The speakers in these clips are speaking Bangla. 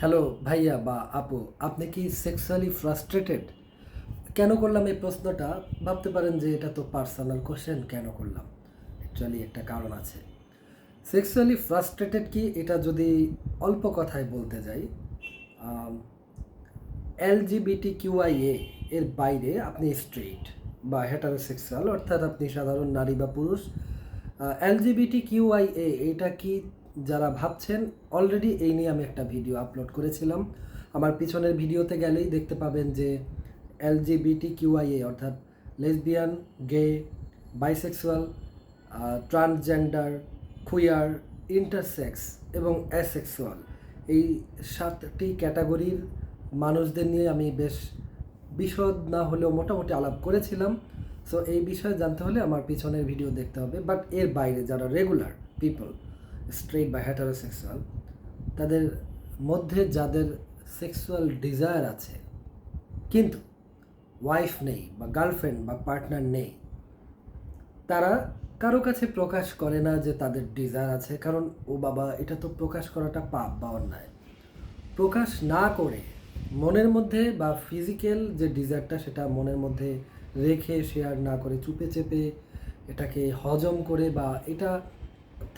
হ্যালো ভাইয়া বা আপু আপনি কি সেক্সুয়ালি ফ্রাস্ট্রেটেড কেন করলাম এই প্রশ্নটা ভাবতে পারেন যে এটা তো পার্সোনাল কোশ্চেন কেন করলাম অ্যাকচুয়ালি একটা কারণ আছে সেক্সুয়ালি ফ্রাস্ট্রেটেড কি এটা যদি অল্প কথায় বলতে যাই এলজিবিটি কিউআইএ এর বাইরে আপনি স্ট্রেইট বা হেটার হেটারোসেক্সুয়াল অর্থাৎ আপনি সাধারণ নারী বা পুরুষ এলজিবিটি কিউআইএ এটা কি যারা ভাবছেন অলরেডি এই নিয়ে আমি একটা ভিডিও আপলোড করেছিলাম। আমার পিছনের ভিডিওতে গেলেই দেখতে পাবেন যে এলজিবিটি কিউআইএ অর্থাৎ lesbian gay bisexual transgender queer intersex এবং অ্যাসেক্সুয়াল এই সাতটি ক্যাটাগরির মানুষদের নিয়ে আমি বেশ বিশদ না হলেও মোটামুটি আলাপ করেছিলাম। সো এই বিষয়ে জানতে হলে আমার পিছনের ভিডিও দেখতে হবে। বাট এর বাইরে যারা রেগুলার পিপল স্ট্রেট বা হেটারোসেক্সুয়াল তাদের মধ্যে যাদের সেক্সুয়াল ডিজায়ার আছে, কিন্তু ওয়াইফ নেই বা গার্লফ্রেন্ড বা পার্টনার নেই, তারা কারও কাছে প্রকাশ করে না যে তাদের ডিজায়ার আছে, কারণ, ও বাবা, এটা তো প্রকাশ করাটা পাপ বা অন্যায়। প্রকাশ না করে মনের মধ্যে বা ফিজিক্যাল যে ডিজায়ারটা সেটা মনের মধ্যে রেখে শেয়ার না করে চুপে চেপে এটাকে হজম করে বা এটা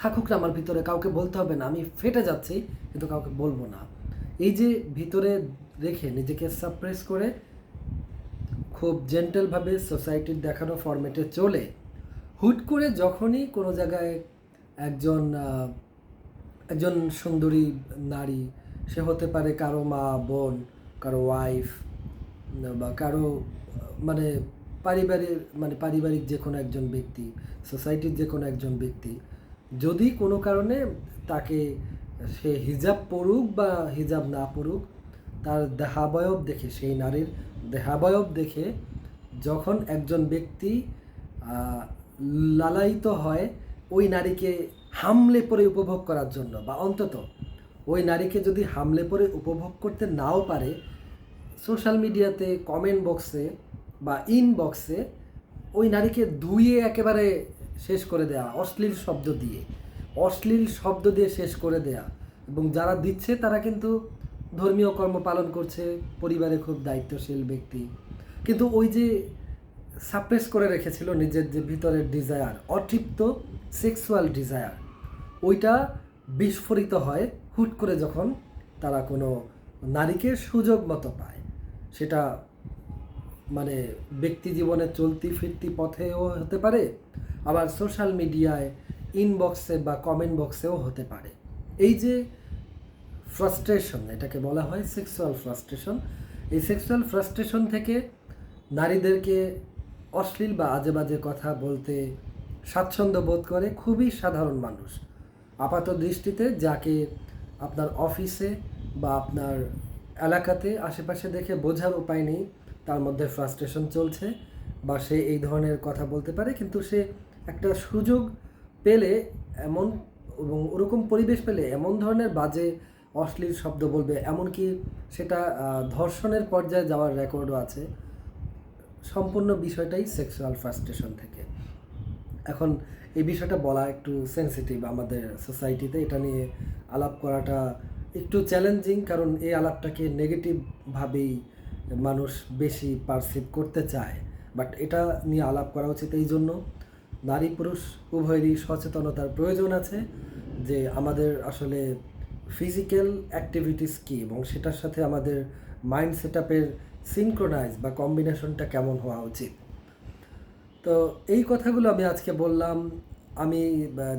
থাকুক না আমার ভিতরে, কাউকে বলতে হবে না। আমি ফেটে যাচ্ছি, কিন্তু কাউকে বলব না। এই যে ভিতরে রেখে নিজেকে সাপ্রেস করে খুব জেন্টেলভাবে সোসাইটির দেখানো ফরম্যাটে চলে, হুট করে যখনই কোনো জায়গায় একজন একজন সুন্দরী নারী, সে হতে পারে কারও মা, বোন, কারও ওয়াইফ বা কারও মানে পারিবারিক মানে পারিবারিক যে কোনো একজন ব্যক্তি সোসাইটির যে কোনো একজন ব্যক্তি যদি কোনো কারণে তাকে সে হিজাব পড়ুক বা হিজাব না পড়ুক, তার দেহাবয়ব দেখে, সেই নারীর দেহাবয়ব দেখে যখন একজন ব্যক্তি লালায়িত হয়, ওই নারীকে হামলে পরে উপভোগ করার জন্য বা অন্তত ওই নারীকে যদি হামলে পরে উপভোগ করতে নাও পারে, সোশ্যাল মিডিয়াতে, কমেন্ট বক্সে বা ইনবক্সে ওই নারীকে ধুয়ে একেবারে শেষ করে দেয়া, অশ্লীল শব্দ দিয়ে। অশ্লীল শব্দ দিয়ে শেষ করে দেয়া। এবং যারা দিচ্ছে, তারা কিন্তু ধর্মীয় কর্ম পালন করছে, পরিবারে খুব দায়িত্বশীল ব্যক্তি। কিন্তু ওই যে সাপ্রেস করে রেখেছিল নিজের যে ভিতরের ডিজায়ার অতৃপ্ত সেক্সুয়াল ডিজায়ার ওইটা বিস্ফোরিত হয় হুট করে যখন তারা কোনো নারীকে সুযোগ মতো পায়। সেটা মানে ব্যক্তি জীবনে চলতি ফিরতি পথেও হতে পারে আবার সোশ্যাল মিডিয়ায় ইনবক্সে বা কমেন্ট বক্সেও হতে পারে। এই যে ফ্রাস্ট্রেশন এটাকে বলা হয় সেক্সুয়াল ফ্রাস্ট্রেশন এই সেক্সুয়াল ফ্রাস্ট্রেশন থেকে নারীদেরকে অশ্লীল বা আজে বাজে কথা বলতে স্বাচ্ছন্দ্য বোধ করে খুবই সাধারণ মানুষ। আপাত দৃষ্টিতে যাকে আপনার অফিসে বা আপনার এলাকাতে আশেপাশে দেখে বোঝার উপায় নেই, তার মধ্যে ফ্রাস্ট্রেশন চলছে বা সে এই ধরনের কথা বলতে পারে, কিন্তু সে একটা সুযোগ পেলে এমন এবং ওরকম পরিবেশ পেলে এমন ধরনের বাজে, অশ্লীল শব্দ বলবে, এমনকি সেটা ধর্ষণের পর্যায়ে যাওয়ার রেকর্ডও আছে। সম্পূর্ণ বিষয়টাই সেক্সুয়াল ফ্রাস্ট্রেশন থেকে। এখন এই বিষয়টা বলা একটু সেন্সিটিভ আমাদের সোসাইটিতে এটা নিয়ে আলাপ করাটা একটু চ্যালেঞ্জিং কারণ এই আলাপটাকে নেগেটিভভাবেই মানুষ বেশি পারসিভ করতে চায়। বাট এটা নিয়ে আলাপ করা উচিত এই জন্য। নারী পুরুষ উভয়েরই সচেতনতার প্রয়োজন আছে যে আমাদের আসলে ফিজিক্যাল অ্যাক্টিভিটিস কী এবং সেটার সাথে আমাদের মাইন্ড সেট আপের সিনক্রোনাইজ বা কম্বিনেশনটা কেমন হওয়া উচিত। তো এই কথাগুলো আমি আজকে বললাম। আমি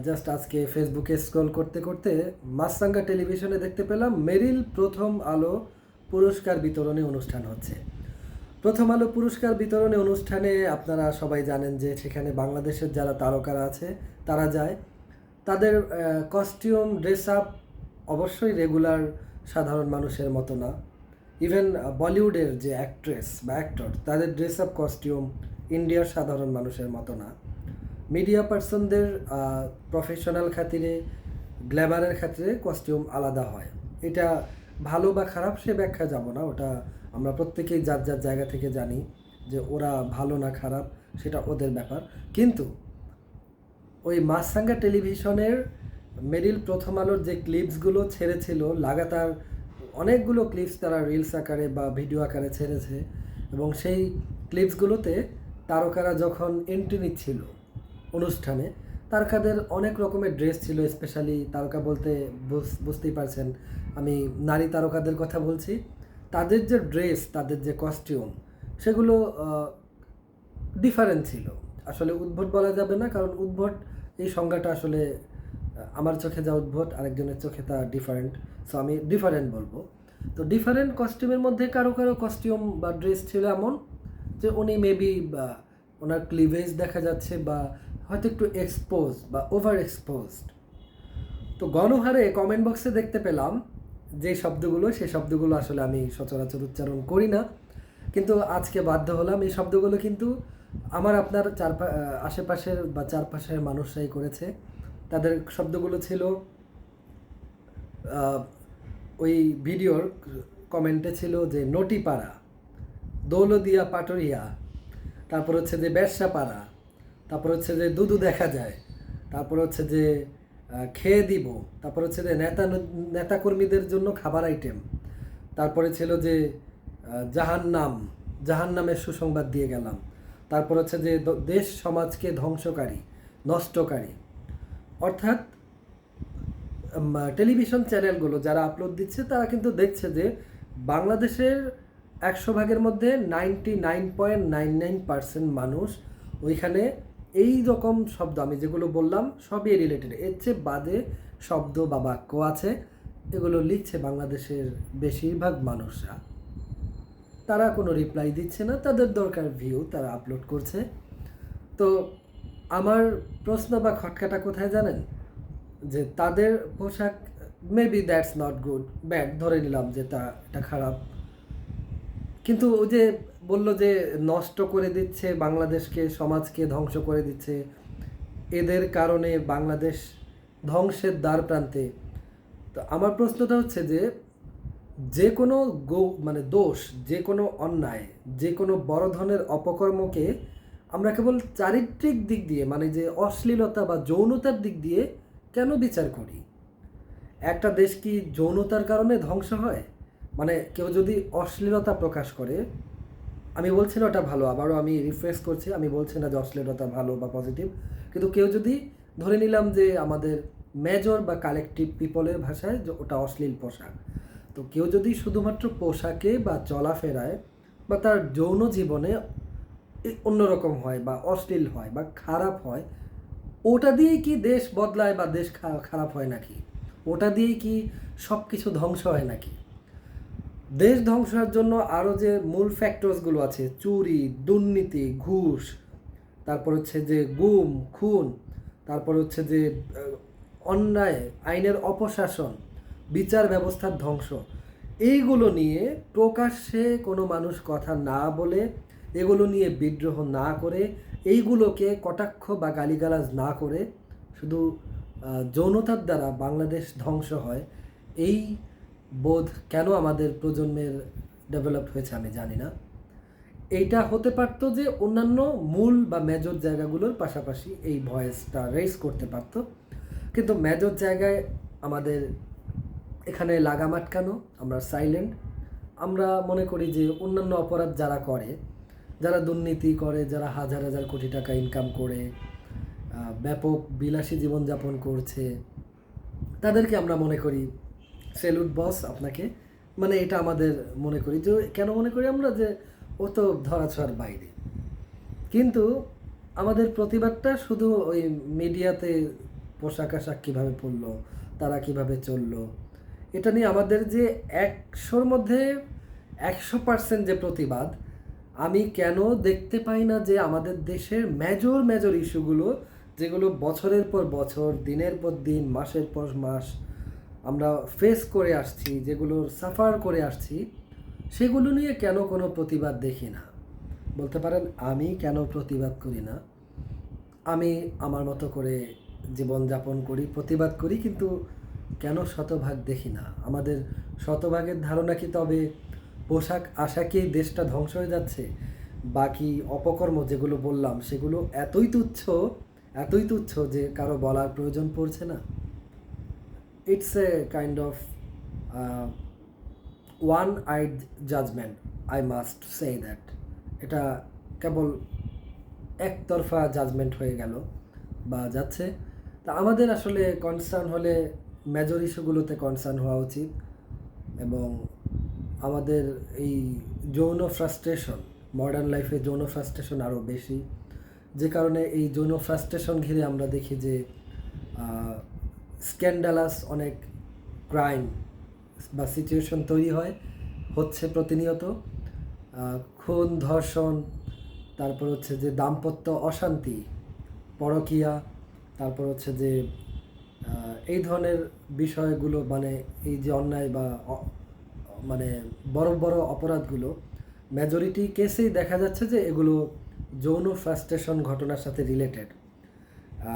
জাস্ট আজকে ফেসবুকে স্ক্রল করতে করতে মাসাঙ্গা টেলিভিশনে দেখতে পেলাম মেরিল প্রথম আলো পুরস্কার বিতরণী অনুষ্ঠান হচ্ছে। প্রথম আলো পুরস্কার বিতরণী অনুষ্ঠানে আপনারা সবাই জানেন যে সেখানে বাংলাদেশের যারা তারকারা আছে, তারা যায়। তাদের কস্টিউম ড্রেস আপ অবশ্যই রেগুলার সাধারণ মানুষের মতো না। ইভেন বলিউডের যে অ্যাক্ট্রেস বা অ্যাক্টর তাদের ড্রেস আপ কস্টিউম ইন্ডিয়ার সাধারণ মানুষের মতো না। মিডিয়া পার্সনদের প্রফেশনাল খাতিরে গ্ল্যামারের খাতিরে কস্টিউম আলাদা হয়। এটা ভালো বা খারাপ সে ব্যাখ্যা যাব না, ওটা আমরা প্রত্যেকেই যার যার জায়গা থেকে জানি যে ওরা ভালো না খারাপ, সেটা ওদের ব্যাপার। কিন্তু ওই মাসাঙ্গা টেলিভিশনের মেরিল প্রথম আলোর যে ক্লিপসগুলো ছেড়েছিল, লাগাতার অনেকগুলো ক্লিপস তারা রিলস আকারে বা ভিডিও আকারে ছেড়েছে এবং সেই ক্লিপসগুলোতে তারকারা যখন এন্ট্রি নিচ্ছিল অনুষ্ঠানে, তারকাদের অনেক রকমের ড্রেস ছিল স্পেশালি তারকা বলতে বুঝ- বুঝতেই পারছেন, আমি নারী তারকাদের কথা বলছি। তাদের যে ড্রেস, তাদের যে কস্টিউম সেগুলো ডিফারেন্ট ছিল। আসলে উদ্ভট বলা যাবে না, কারণ উদ্ভট, এই সংজ্ঞাটা আসলে আমার চোখে যা উদ্ভট, আরেকজনের চোখে তা ডিফারেন্ট সো আমি ডিফারেন্ট বলব। তো ডিফারেন্ট কস্টিউমের মধ্যে কারও কারও কস্টিউম বা ড্রেস ছিল এমন, যে উনি মেবি বা, ওনার ক্লিভেজ দেখা যাচ্ছে বা হয়তো একটু এক্সপোজ বা ওভার এক্সপোজড তো গণহারে কমেন্ট বক্সে দেখতে পেলাম যে শব্দগুলো সেই শব্দগুলো আসলে আমি সচরাচর উচ্চারণ করি না। কিন্তু আজকে বাধ্য হলাম, এই শব্দগুলো কিন্তু আমার আপনার চারপা আশেপাশের বা চারপাশের মানুষরাই করেছে। তাদের শব্দগুলো ছিল ওই ভিডিওর কমেন্টে ছিল যে নটিপাড়া, দৌলদিয়া পাটরিয়া, তারপর হচ্ছে যে ব্যবসাপাড়া তারপর হচ্ছে যে দুদু দেখা যায়, তারপর হচ্ছে যে খেয়ে দিব। তারপর হচ্ছে নেতা নেতাকর্মীদের জন্য খাবার আইটেম তারপরে ছিল যে জাহান নাম জাহান নামের সুসংবাদ দিয়ে গেলাম। তারপর হচ্ছে যে দেশ সমাজকে ধ্বংসকারী, নষ্টকারী। অর্থাৎ টেলিভিশন চ্যানেলগুলো যারা আপলোড দিচ্ছে, তারা কিন্তু দেখছে যে বাংলাদেশের একশো ভাগের মধ্যে ninety nine point nine nine percent মানুষ ওইখানে এই রকম শব্দ আমি যেগুলো বললাম সবই রিলেটেড এর চেয়ে বাদে শব্দ বা বাক্য আছে, এগুলো লিখছে বাংলাদেশের বেশিরভাগ মানুষরা। তারা কোনো রিপ্লাই দিচ্ছে না, তাদের দরকার ভিউ তারা আপলোড করছে। তো আমার প্রশ্ন বা খটকাটা কোথায় জানেন? যে তাদের পোশাক maybe that's not good bad ধরে নিলাম যে তা, এটা খারাপ। কিন্তু ওই যে বলল যে নষ্ট করে দিচ্ছে বাংলাদেশকে, সমাজকে ধ্বংস করে দিচ্ছে। এদের কারণে বাংলাদেশ ধ্বংসের দ্বার প্রান্তে। তো আমার প্রশ্নটা হচ্ছে যে যে কোনো গো মানে দোষ, যে কোনো অন্যায়, যে কোনো বড় ধরনের অপকর্মকে আমরা কেবল চারিত্রিক দিক দিয়ে মানে যে অশ্লীলতা বা যৌনতার দিক দিয়ে কেন বিচার করি? একটা দেশ কি যৌনতার কারণে ধ্বংস হয়? মানে কেউ যদি অশ্লীলতা প্রকাশ করে আমি বলছি না ওটা ভালো, আবারও আমি রিফ্রেশ করছি, আমি বলছি না যে অশ্লীলতা ভালো বা পজিটিভ কিন্তু কেউ যদি ধরে নিলাম যে আমাদের মেজর বা কালেকটিভ পিপলের ভাষায় যে ওটা অশ্লীল পোশাক, তো কেউ যদি শুধুমাত্র পোশাকে বা চলাফেরায় বা তার যৌন জীবনে অন্যরকম হয় বা অশ্লীল হয় বা খারাপ হয়, ওটা দিয়েই কি দেশ বদলায় বা দেশ খারাপ হয় নাকি? ওটা দিয়েই কি সব কিছু ধ্বংস হয় নাকি? দেশ ধ্বংস হওয়ার জন্য আরও যে মূল ফ্যাক্টরসগুলো আছে, চুরি, দুর্নীতি, ঘুষ, তারপর হচ্ছে যে গুম, খুন, তারপর হচ্ছে যে অন্যায়, আইনের অপশাসন, বিচার ব্যবস্থার ধ্বংস, এইগুলো নিয়ে প্রকাশ্যে কোনো মানুষ কথা না বলে, এগুলো নিয়ে বিদ্রোহ না করে, এইগুলোকে কটাক্ষ বা গালিগালাজ না করে, শুধু যৌনতার দ্বারা বাংলাদেশ ধ্বংস হয়, এই বোধ কেন আমাদের প্রজন্মের ডেভেলপ হয়েছে আমি জানি না। এইটা হতে পারতো যে অন্যান্য মূল বা মেজর জায়গাগুলোর পাশাপাশি এই ভয়েসটা রেস করতে পারতো। কিন্তু মেজর জায়গায় আমাদের এখানে লাগাম আটকানো, আমরা সাইলেন্ট আমরা মনে করি যে অন্যান্য অপরাধ যারা করে, যারা দুর্নীতি করে, যারা হাজার হাজার কোটি টাকা ইনকাম করে ব্যাপক বিলাসী জীবনযাপন করছে, তাদেরকে আমরা মনে করি সেলুট বস আপনাকে। মানে এটা আমাদের মনে করি। যে কেন মনে করি আমরা যে ও তো ধরাছোঁয়ার বাইরে। কিন্তু আমাদের প্রতিবাদটা শুধু ওই মিডিয়াতে পোশাক আশাক কীভাবে পরলো, তারা কীভাবে চলল, এটা নিয়ে আমাদের যে একশোর মধ্যে একশো পার্সেন্ট যে প্রতিবাদ, আমি কেন দেখতে পাই না যে আমাদের দেশের মেজর মেজর ইস্যুগুলো যেগুলো বছরের পর বছর, দিনের পর দিন, মাসের পর মাস আমরা ফেস করে আসছি, যেগুলো সাফার করে আসছি, সেগুলো নিয়ে কেন কোনো প্রতিবাদ দেখি না? বলতে পারেন, আমি কেন প্রতিবাদ করি না? আমি আমার মতো করে জীবনযাপন করি, প্রতিবাদ করি, কিন্তু কেন শতভাগ দেখি না? আমাদের শতভাগের ধারণা কি তবে পোশাক আশাকেই দেশটা ধ্বংস হয়ে যাচ্ছে? বাকি অপকর্ম যেগুলো বললাম, সেগুলো এতই তুচ্ছ এতই তুচ্ছ যে কারও বলার প্রয়োজন পড়ছে না। It's a kind of one eyed judgement I must say that এটা কেবল একতরফা জাজমেন্ট হয়ে গেল, বা যাচ্ছে। তা আমাদের আসলে কনসার্ন হলে মেজর ইস্যুগুলোতে কনসার্ন হওয়া উচিত, এবং আমাদের এই যৌন ফ্রাস্ট্রেশন মডার্ন লাইফে যৌন ফ্রাস্ট্রেশন আরও বেশি। যে কারণে এই যৌন ফ্রাস্ট্রেশন ঘিরে আমরা দেখি যে স্ক্যান্ডালাস অনেক ক্রাইম বা সিচুয়েশন তৈরি হয়, হচ্ছে প্রতিনিয়ত। খুন, ধর্ষণ, তারপর হচ্ছে যে দাম্পত্য অশান্তি, পরকীয়া, তারপর হচ্ছে যে এই ধরনের বিষয়গুলো মানে এই যে অন্যায় বা মানে বড় বড় অপরাধগুলো মেজরিটি কেসেই দেখা যাচ্ছে যে এগুলো যৌন ফ্রাস্ট্রেশন ঘটনার সাথে রিলেটেড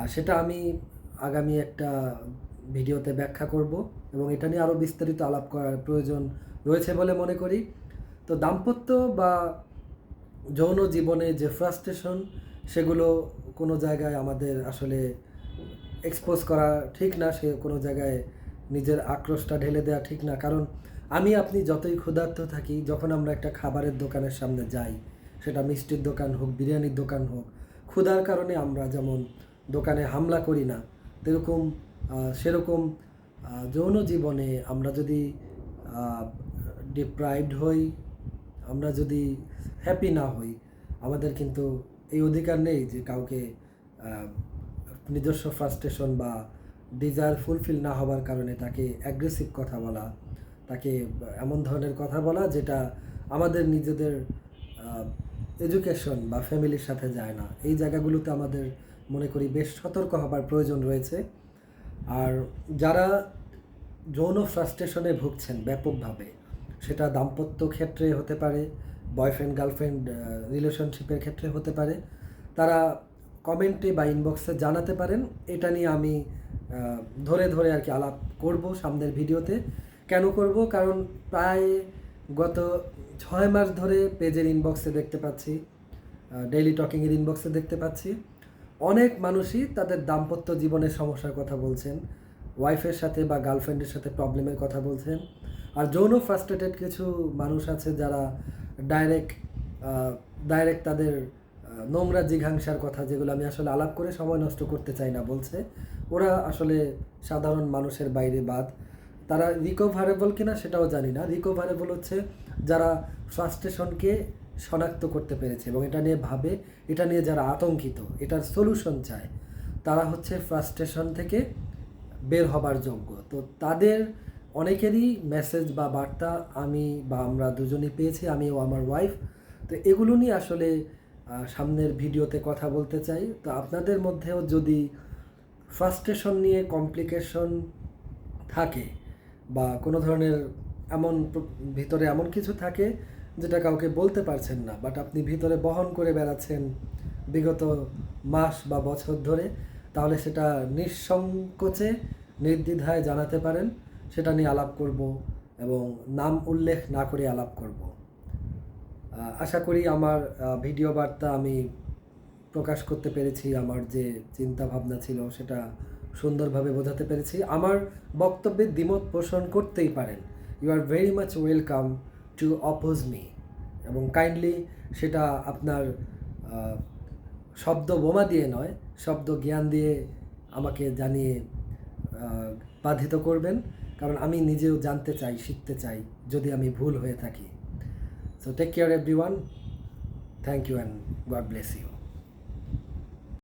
সেটা আমি আগামী একটা ভিডিওতে ব্যাখ্যা করব এবং এটা নিয়ে আরও বিস্তারিত আলাপ করার প্রয়োজন রয়েছে বলে মনে করি। তো দাম্পত্য বা যৌন জীবনে যে ফ্রাস্ট্রেশন সেগুলো কোনো জায়গায় আমাদের আসলে এক্সপোজ করা ঠিক না, সে কোনো জায়গায় নিজের আক্রোশটা ঢেলে দেওয়া ঠিক না। কারণ আমি, আপনি যতই ক্ষুধার্ত থাকি, যখন আমরা একটা খাবারের দোকানের সামনে যাই, সেটা মিষ্টির দোকান হোক, বিরিয়ানির দোকান হোক, ক্ষুধার কারণে আমরা যেমন দোকানে হামলা করি না সেরকম সেরকম যৌন জীবনে আমরা যদি ডিপ্রাইভড হই, আমরা যদি হ্যাপি না হই, আমাদের কিন্তু এই অধিকার নেই যে কাউকে নিজস্ব ফ্রাস্ট্রেশন বা ডিজায়ার ফুলফিল না হওয়ার কারণে তাকে অ্যাগ্রেসিভ কথা বলা, তাকে এমন ধরনের কথা বলা যেটা আমাদের নিজেদের এডুকেশন বা ফ্যামিলির সাথে যায় না। এই জায়গাগুলোতে আমাদের মনে করি বেশ সতর্ক হবার প্রয়োজন রয়েছে। আর যারা যৌন ফ্রাস্ট্রেশনে ভুগছেন ব্যাপকভাবে, সেটা দাম্পত্য ক্ষেত্রে হতে পারে, বয়ফ্রেন্ড, গার্লফ্রেন্ড রিলেশনশিপের ক্ষেত্রে হতে পারে, তারা কমেন্টে বা ইনবক্সে জানাতে পারেন। এটা নিয়ে আমি ধরে ধরে আর কি আলাপ করব সামনের ভিডিওতে। কেন করব? কারণ প্রায় গত ছয় মাস ধরে পেজের ইনবক্সে দেখতে পাচ্ছি ডেইলি টকিংয়ের ইনবক্সে দেখতে পাচ্ছি। অনেক মানুষই তাদের দাম্পত্য জীবনের সমস্যার কথা বলছেন ওয়াইফের সাথে বা গার্লফ্রেন্ডের সাথে প্রবলেমের কথা বলছেন। আর যৌন ফ্রাস্ট্রেটেড কিছু মানুষ আছে যারা ডাইরেক্ট ডাইরেক্ট তাদের নোংরা জিঘাংসার কথা যেগুলো আমি আসলে আলাপ করে সময় নষ্ট করতে চাই না বলছে। ওরা আসলে সাধারণ মানুষের বাইরে বাদ। তারা রিকভারেবল কিনা সেটাও জানি না। রিকভারেবল হচ্ছে যারা ফ্রাস্ট্রেশনকে শনাক্ত করতে পেরেছে এবং এটা নিয়ে ভাবে, এটা নিয়ে যারা আতঙ্কিত, এটার সলিউশন চায়, তারা হচ্ছে ফ্রাস্ট্রেশন থেকে বের হবার যোগ্য। তো তাদের অনেকেরই মেসেজ বা বার্তা আমি বা আমরা দুজনেই পেয়েছি, আমি ও আমার ওয়াইফ তো এগুলো নিয়ে আসলে সামনের ভিডিওতে কথা বলতে চাই। তো আপনাদের মধ্যেও যদি ফ্রাস্ট্রেশন নিয়ে কমপ্লিকেশন থাকে বা কোনো ধরনের এমন ভিতরে এমন কিছু থাকে যেটা কাউকে বলতে পারছেন না বাট আপনি ভিতরে বহন করে বেড়াচ্ছেন বিগত মাস বা বছর ধরে, তাহলে সেটা নিঃসংকোচে নির্দ্বিধায় জানাতে পারেন, সেটা নিয়ে আলাপ করব এবং নাম উল্লেখ না করে আলাপ করব। আশা করি আমার ভিডিও বার্তা আমি প্রকাশ করতে পেরেছি, আমার যে চিন্তা ভাবনা ছিল সেটা সুন্দরভাবে বোঝাতে পেরেছি। আমার বক্তব্যে দ্বিমত পোষণ করতেই পারেন। You are very much welcome to oppose me এবং কাইন্ডলি সেটা আপনার শব্দ বোমা দিয়ে নয়, শব্দ জ্ঞান দিয়ে আমাকে জানিয়ে বাধিত করবেন। কারণ আমি নিজেও জানতে চাই, শিখতে চাই, যদি আমি ভুল হয়ে থাকি। So take care everyone thank you and God bless you